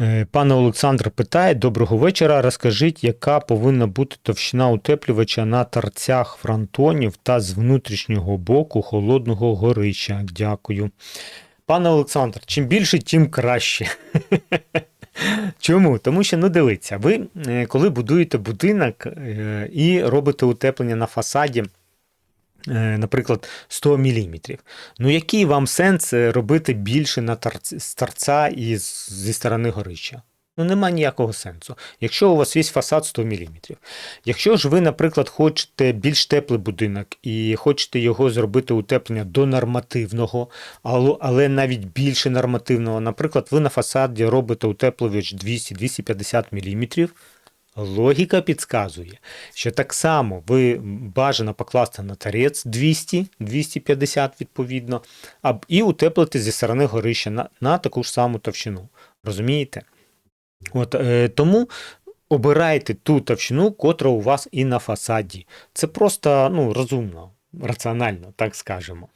Е, Пане Олександр питає: доброго вечора. Розкажіть, яка повинна бути товщина утеплювача на торцях фронтонів та з внутрішнього боку холодного горища? Дякую. Пане Олександр, чим більше, тим краще. Чому? Тому що, ну дивіться, ви е, коли будуєте будинок е, і робите утеплення на фасаді, наприклад, 100 мм, ну який вам сенс е, робити більше на торц- з торця і зі сторони горища? Ну, нема ніякого сенсу. Якщо у вас весь фасад 100 мм. Якщо ж ви, наприклад, хочете більш теплий будинок і хочете його зробити утеплення до нормативного, але навіть більше нормативного, наприклад, ви на фасаді робите утеплювач 200-250 мм, логіка підказує, що так само ви бажано покласти на торець 200-250 відповідно, і утеплити зі сторони горища на, на таку ж саму товщину. Розумієте? От, е, тому обирайте ту товщину, котра у вас і на фасаді. Це просто ну, розумно, раціонально, так скажемо.